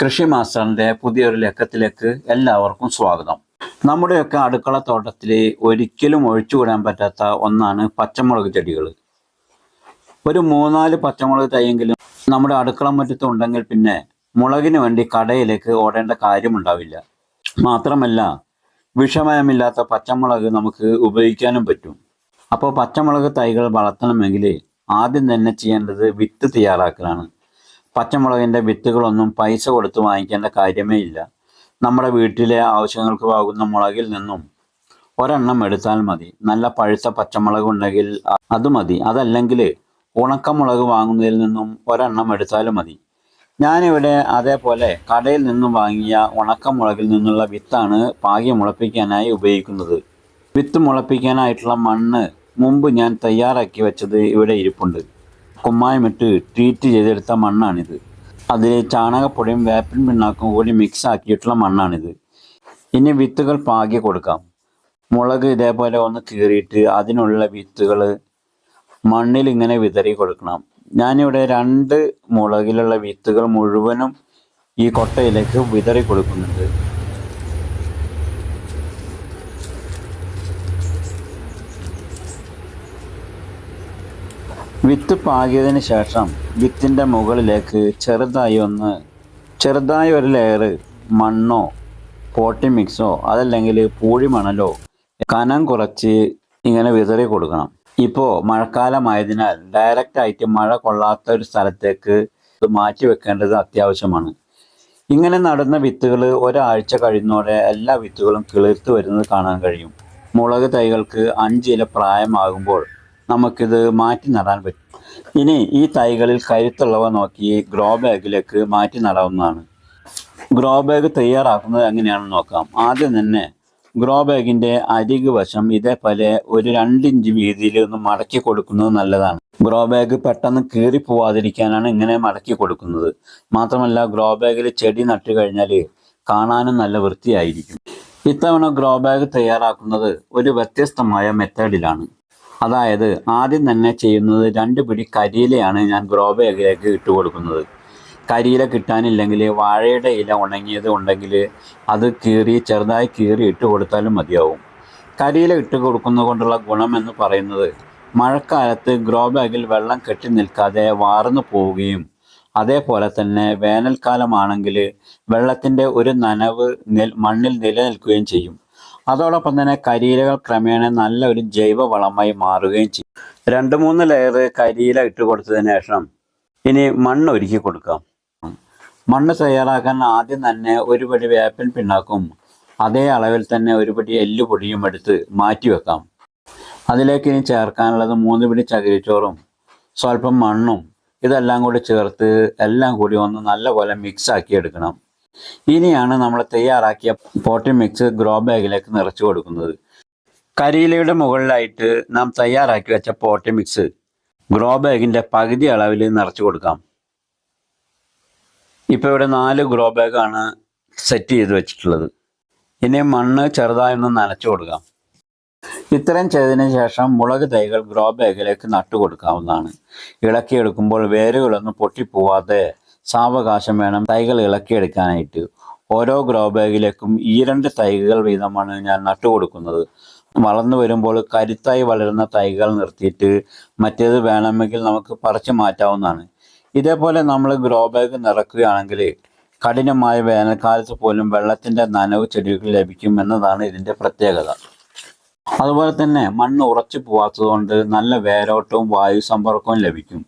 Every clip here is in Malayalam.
കൃഷി മാസ്റ്ററിന്റെ പുതിയൊരു ലക്കത്തിലേക്ക് എല്ലാവർക്കും സ്വാഗതം. നമ്മുടെയൊക്കെ അടുക്കള തോട്ടത്തിൽ ഒരിക്കലും ഒഴിച്ചുകൂടാൻ പറ്റാത്ത ഒന്നാണ് പച്ചമുളക് ചെടികൾ ഒരു മൂന്നാൽ പച്ചമുളക് തൈയെങ്കിലും നമ്മുടെ അടുക്കള മുറ്റത്ത് ഉണ്ടെങ്കിൽ പിന്നെ മുളകിന് വേണ്ടി കടയിലേക്ക് ഓടേണ്ട കാര്യമുണ്ടാവില്ല. മാത്രമല്ല വിഷമയമില്ലാത്ത പച്ചമുളക് നമുക്ക് ഉപയോഗിക്കാനും പറ്റും. അപ്പോൾ പച്ചമുളക് തൈകൾ വളർത്തണമെങ്കിൽ ആദ്യം തന്നെ ചെയ്യേണ്ടത് വിത്ത് തയ്യാറാക്കലാണ്. പച്ചമുളകിന്റെ വിത്തുകളൊന്നും പൈസ കൊടുത്ത് വാങ്ങിക്കേണ്ട കാര്യമേ ഇല്ല. നമ്മുടെ വീട്ടിലെ ആവശ്യങ്ങൾക്ക് ആകുന്ന മുളകിൽ നിന്നും ഒരെണ്ണം എടുത്താൽ മതി. നല്ല പഴുത്ത പച്ചമുളക് ഉണ്ടെങ്കിൽ അത് മതി. അതല്ലെങ്കിൽ ഉണക്കമുളക് വാങ്ങുന്നതിൽ നിന്നും ഒരെണ്ണം എടുത്താലും മതി. ഞാനിവിടെ അതേപോലെ കടയിൽ നിന്നും വാങ്ങിയ ഉണക്കമുളകിൽ നിന്നുള്ള വിത്താണ് പാകി മുളപ്പിക്കാനായി ഉപയോഗിക്കുന്നത്. വിത്ത് മുളപ്പിക്കാനായിട്ടുള്ള മണ്ണ് മുമ്പ് ഞാൻ തയ്യാറാക്കി വെച്ചത് ഇവിടെ ഇരിപ്പുണ്ട്. കുമ്മായമിട്ട് ട്രീറ്റ് ചെയ്തെടുത്ത മണ്ണാണിത്. അതിൽ ചാണകപ്പൊടിയും വേപ്പിൻ പിണ്ണാക്കും കൂടി മിക്സ് ആക്കിയിട്ടുള്ള മണ്ണാണിത്. ഇനി വിത്തുകൾ പാകി കൊടുക്കാം. മുളക് ഇതേപോലെ ഒന്ന് കീറിയിട്ട് അതിനുള്ള വിത്തുകൾ മണ്ണിൽ ഇങ്ങനെ വിതറി കൊടുക്കണം. ഞാനിവിടെ രണ്ട് മുളകിലുള്ള വിത്തുകൾ മുഴുവനും ഈ കൊട്ടയിലേക്ക് വിതറി കൊടുക്കുന്നുണ്ട്. വിത്ത് പാകിയതിന് ശേഷം വിത്തിന്റെ മുകളിലേക്ക് ചെറുതായി ഒന്ന് ചെറുതായി ഒരു ലെയർ മണ്ണോ പോട്ടി മിക്സോ അതല്ലെങ്കിൽ പൂഴിമണലോ കനം കുറച്ച് ഇങ്ങനെ വിതറി കൊടുക്കണം. ഇപ്പോൾ മഴക്കാലമായതിനാൽ ഡയറക്റ്റ് ആയിട്ട് മഴ കൊള്ളാത്ത ഒരു സ്ഥലത്തേക്ക് ഇത് മാറ്റി വെക്കേണ്ടത് അത്യാവശ്യമാണ്. ഇങ്ങനെ നടുന്ന വിത്തുകൾ ഒരാഴ്ച കഴിയുന്നതോടെ എല്ലാ വിത്തുകളും കിളിർത്ത് വരുന്നത് കാണാൻ കഴിയും. മുളക് തൈകൾക്ക് അഞ്ചില പ്രായമാകുമ്പോൾ നമുക്കിത് മാറ്റി നടാൻ പറ്റും. ഇനി ഈ തൈകളിൽ കരുത്തുള്ളവ നോക്കി ഗ്രോ ബാഗിലേക്ക് മാറ്റി നടാവുന്നതാണ്. ഗ്രോ ബാഗ് തയ്യാറാക്കുന്നത് എങ്ങനെയാണെന്ന് നോക്കാം. ആദ്യം തന്നെ ഗ്രോ ബാഗിന്റെ അരികു വശം ഇതേപോലെ ഒരു രണ്ടിഞ്ച് വീതിയിൽ ഒന്ന് മടക്കി കൊടുക്കുന്നത് നല്ലതാണ്. ഗ്രോ ബാഗ് പെട്ടെന്ന് കീറി പോവാതിരിക്കാനാണ് ഇങ്ങനെ മടക്കി കൊടുക്കുന്നത്. മാത്രമല്ല ഗ്രോ ബാഗിൽ ചെടി നട്ടു കഴിഞ്ഞാൽ കാണാനും നല്ല വൃത്തിയായിരിക്കും. ഇത്തവണ ഗ്രോ ബാഗ് തയ്യാറാക്കുന്നത് ഒരു വ്യത്യസ്തമായ മെത്തേഡിലാണ് അതായത് ആദ്യം തന്നെ ചെയ്യുന്നത് രണ്ട് പിടി കരിയിലയാണ് ഞാൻ ഗ്രോ ബാഗിലേക്ക് ഇട്ട് കൊടുക്കുന്നത്. കരിയില കിട്ടാനില്ലെങ്കിൽ വാഴയുടെ ഇല ഉണങ്ങിയത് ഉണ്ടെങ്കിൽ അത് കീറി ചെറുതായി കീറി ഇട്ട് കൊടുത്താലും മതിയാവും. കരിയില ഇട്ട് കൊടുക്കുന്നത് കൊണ്ടുള്ള ഗുണം എന്ന് പറയുന്നത് മഴക്കാലത്ത് ഗ്രോ ബാഗിൽ വെള്ളം കെട്ടി നിൽക്കാതെ വാർന്നു പോവുകയും അതേപോലെ തന്നെ വേനൽക്കാലമാണെങ്കിൽ വെള്ളത്തിന്റെ ഒരു നനവ് മണ്ണിൽ നിലനിൽക്കുകയും ചെയ്യും. അതോടൊപ്പം തന്നെ കരിയിലകൾ ക്രമേണ നല്ല ഒരു ജൈവ വളമായി മാറുകയും ചെയ്യും. രണ്ട് മൂന്ന് ലെയർ കരിയില ഇട്ട് കൊടുത്തതിന് ശേഷം ഇനി മണ്ണ് ഒരുക്കി കൊടുക്കാം. മണ്ണ് തയ്യാറാക്കാൻ ആദ്യം തന്നെ ഒരു പടി വേപ്പൻ പിണ്ണാക്കും അതേ അളവിൽ തന്നെ ഒരു പടി എല്ലുപൊടിയും എടുത്ത് മാറ്റി വെക്കാം. അതിലേക്ക് ഇനി ചേർക്കാനുള്ളത് മൂന്ന് പിടി ചകിരിച്ചോറും സ്വല്പം മണ്ണും ഇതെല്ലാം കൂടി ചേർത്ത് എല്ലാം കൂടി ഒന്ന് നല്ലപോലെ മിക്സ് ആക്കി എടുക്കണം. ഇനിയാണ് നമ്മൾ തയ്യാറാക്കിയ പോട്ടി മിക്സ് ഗ്രോ ബാഗിലേക്ക് നിറച്ചു കൊടുക്കുന്നത്. കരിയിലയുടെ മുകളിലായിട്ട് നാം തയ്യാറാക്കി വെച്ച പോട്ടി മിക്സ് ഗ്രോ ബാഗിന്റെ പകുതി അളവിൽ നിറച്ചു കൊടുക്കാം. ഇപ്പോൾ ഇവിടെ നാല് ഗ്രോ ബാഗാണ് സെറ്റ് ചെയ്ത് വെച്ചിട്ടുള്ളത്. ഇനി മണ്ണ് ചെറുതായി ഒന്ന് നനച്ചു കൊടുക്കാം. ഇത്രയും ചെയ്തതിന് ശേഷം മുളക് തൈകൾ ഗ്രോ ബാഗിലേക്ക് നട്ടു കൊടുക്കാവുന്നതാണ്. ഇളക്കിയെടുക്കുമ്പോൾ വേരുകളൊന്നും പൊട്ടിപ്പോവാതെ സാവകാശം വേണം തൈകൾ ഇളക്കിയെടുക്കാനായിട്ട്. ഓരോ ഗ്രോ ബാഗിലേക്കും ഈ രണ്ട് തൈകൾ വീതമാണ് ഞാൻ നട്ടു കൊടുക്കുന്നത്. വളർന്നു വരുമ്പോൾ കരുത്തായി വളരുന്ന തൈകൾ നിർത്തിയിട്ട് മറ്റേത് വേണമെങ്കിൽ നമുക്ക് പറിച്ചു മാറ്റാവുന്നതാണ്. ഇതേപോലെ നമ്മൾ ഗ്രോ ബാഗ് നിറക്കുകയാണെങ്കിൽ കഠിനമായ വേനൽക്കാലത്ത് പോലും വെള്ളത്തിന്റെ നനവ് ചെടികൾ ലഭിക്കും എന്നതാണ് ഇതിന്റെ പ്രത്യേകത. അതുപോലെ തന്നെ മണ്ണ് ഉറച്ചു പോവാത്തതുകൊണ്ട് നല്ല വേരോട്ടവും വായു സമ്പർക്കവും ലഭിക്കും.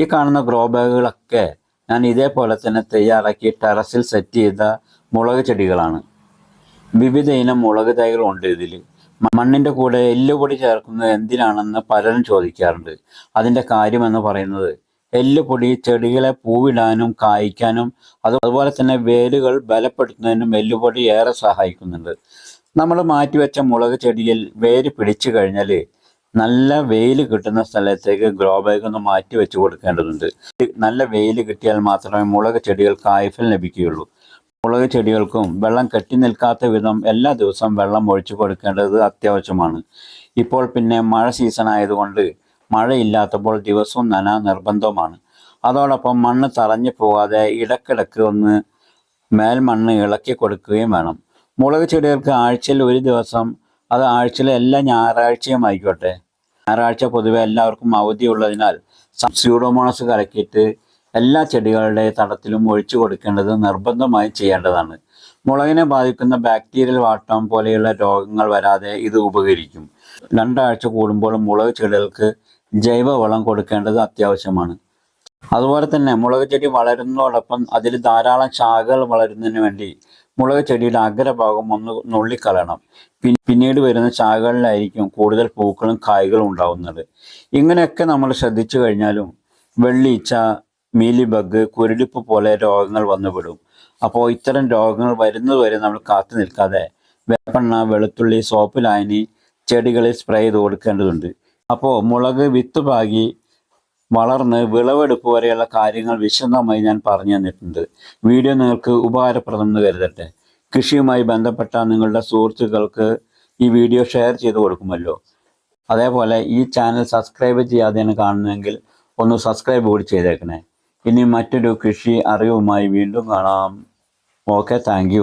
ഈ കാണുന്ന ഗ്രോ ബാഗുകളൊക്കെ ഞാൻ ഇതേപോലെ തന്നെ തയ്യാറാക്കി ടെറസിൽ സെറ്റ് ചെയ്ത മുളക് ചെടികളാണ്. വിവിധ ഇനം മുളക് തൈകളുണ്ട് ഇതിൽ മണ്ണിന്റെ കൂടെ എല്ലുപൊടി ചേർക്കുന്നത് എന്തിനാണെന്ന് പലരും ചോദിക്കാറുണ്ട്. അതിന്റെ കാര്യമെന്ന് പറയുന്നത് എല്ലുപൊടി ചെടികളെ പൂവിടാനും കായ്ക്കാനും അത് അതുപോലെ തന്നെ വേരുകൾ ബലപ്പെടുത്തുന്നതിനും എല്ലുപൊടി ഏറെ സഹായിക്കുന്നുണ്ട്. നമ്മൾ മാറ്റിവെച്ച മുളക് ചെടിയിൽ വേര് പിടിച്ചു കഴിഞ്ഞാൽ നല്ല വെയിൽ കിട്ടുന്ന സ്ഥലത്തേക്ക് ഗ്രോ ബാഗ് ഒന്ന് മാറ്റി വെച്ച് കൊടുക്കേണ്ടതുണ്ട്. നല്ല വെയിൽ കിട്ടിയാൽ മാത്രമേ മുളക് ചെടികൾ കായ്ഫലം ലഭിക്കുകയുള്ളൂ. മുളക് ചെടികൾക്കും വെള്ളം കെട്ടി നിൽക്കാത്ത വിധം എല്ലാ ദിവസവും വെള്ളം ഒഴിച്ചു കൊടുക്കേണ്ടത് അത്യാവശ്യമാണ്. ഇപ്പോൾ പിന്നെ മഴ സീസൺ ആയതുകൊണ്ട് മഴയില്ലാത്തപ്പോൾ ദിവസവും നന നിർബന്ധമാണ് അതോടൊപ്പം മണ്ണ് തറഞ്ഞു പോകാതെ ഇടക്കിടക്ക് ഒന്ന് മേൽമണ്ണ് ഇളക്കി കൊടുക്കുകയും വേണം. മുളക് ചെടികൾക്ക് ആഴ്ചയിൽ ഒരു ദിവസം അത് ആഴ്ചയിലെ എല്ലാ ഞായറാഴ്ചയും ആയിക്കോട്ടെ. ഞായറാഴ്ച പൊതുവെ എല്ലാവർക്കും അവധിയുള്ളതിനാൽ സ്യൂഡോമോണസ് കലക്കിയിട്ട് എല്ലാ ചെടികളുടെ തടത്തിലും ഒഴിച്ചു കൊടുക്കേണ്ടത് നിർബന്ധമായി ചെയ്യേണ്ടതാണ്. മുളകിനെ ബാധിക്കുന്ന ബാക്ടീരിയൽ വാട്ടം പോലെയുള്ള രോഗങ്ങൾ വരാതെ ഇത് ഉപകരിക്കും. രണ്ടാഴ്ച കൂടുമ്പോൾ മുളക് ചെടികൾക്ക് ജൈവവളം കൊടുക്കേണ്ടത് അത്യാവശ്യമാണ്. അതുപോലെ തന്നെ മുളക് ചെടി വളരുന്നതോടൊപ്പം അതിൽ ധാരാളം ശാഖകൾ വളരുന്നതിന് വേണ്ടി മുളക് ചെടിയുടെ അഗ്രഭാഗം ഒന്ന് നുള്ളിക്കളയണം. പിന്നീട് വരുന്ന ചാകളിലായിരിക്കും കൂടുതൽ പൂക്കളും കായ്കളും ഉണ്ടാവുന്നത്. ഇങ്ങനെയൊക്കെ നമ്മൾ ശ്രദ്ധിച്ചു കഴിഞ്ഞാലും വെള്ളീച്ച മീലിബഗ് കുരുടിപ്പ് പോലെ രോഗങ്ങൾ വന്നുവിടും അപ്പോൾ ഇത്തരം രോഗങ്ങൾ വരുന്നതുവരെ നമ്മൾ കാത്തു നിൽക്കാതെ വേപ്പെണ്ണ വെളുത്തുള്ളി സോപ്പ് ലായനി ചെടികളിൽ സ്പ്രേ ചെയ്ത് കൊടുക്കേണ്ടതുണ്ട്. അപ്പോൾ മുളക് വിത്ത് പാകി വളർന്ന് വിളവെടുപ്പ് വരെയുള്ള കാര്യങ്ങൾ വിശദമായി ഞാൻ പറഞ്ഞു തന്നിട്ടുണ്ട്. വീഡിയോ നിങ്ങൾക്ക് ഉപകാരപ്രദം എന്ന് കരുതട്ടെ. കൃഷിയുമായി ബന്ധപ്പെട്ട നിങ്ങളുടെ സുഹൃത്തുക്കൾക്ക് ഈ വീഡിയോ ഷെയർ ചെയ്ത് കൊടുക്കുമല്ലോ. അതേപോലെ ഈ ചാനൽ സബ്സ്ക്രൈബ് ചെയ്യാതെയാണ് കാണുന്നതെങ്കിൽ ഒന്ന് സബ്സ്ക്രൈബ് കൂടി ചെയ്തേക്കണേ. ഇനി മറ്റൊരു കൃഷി അറിവുമായി വീണ്ടും കാണാം. Okay thank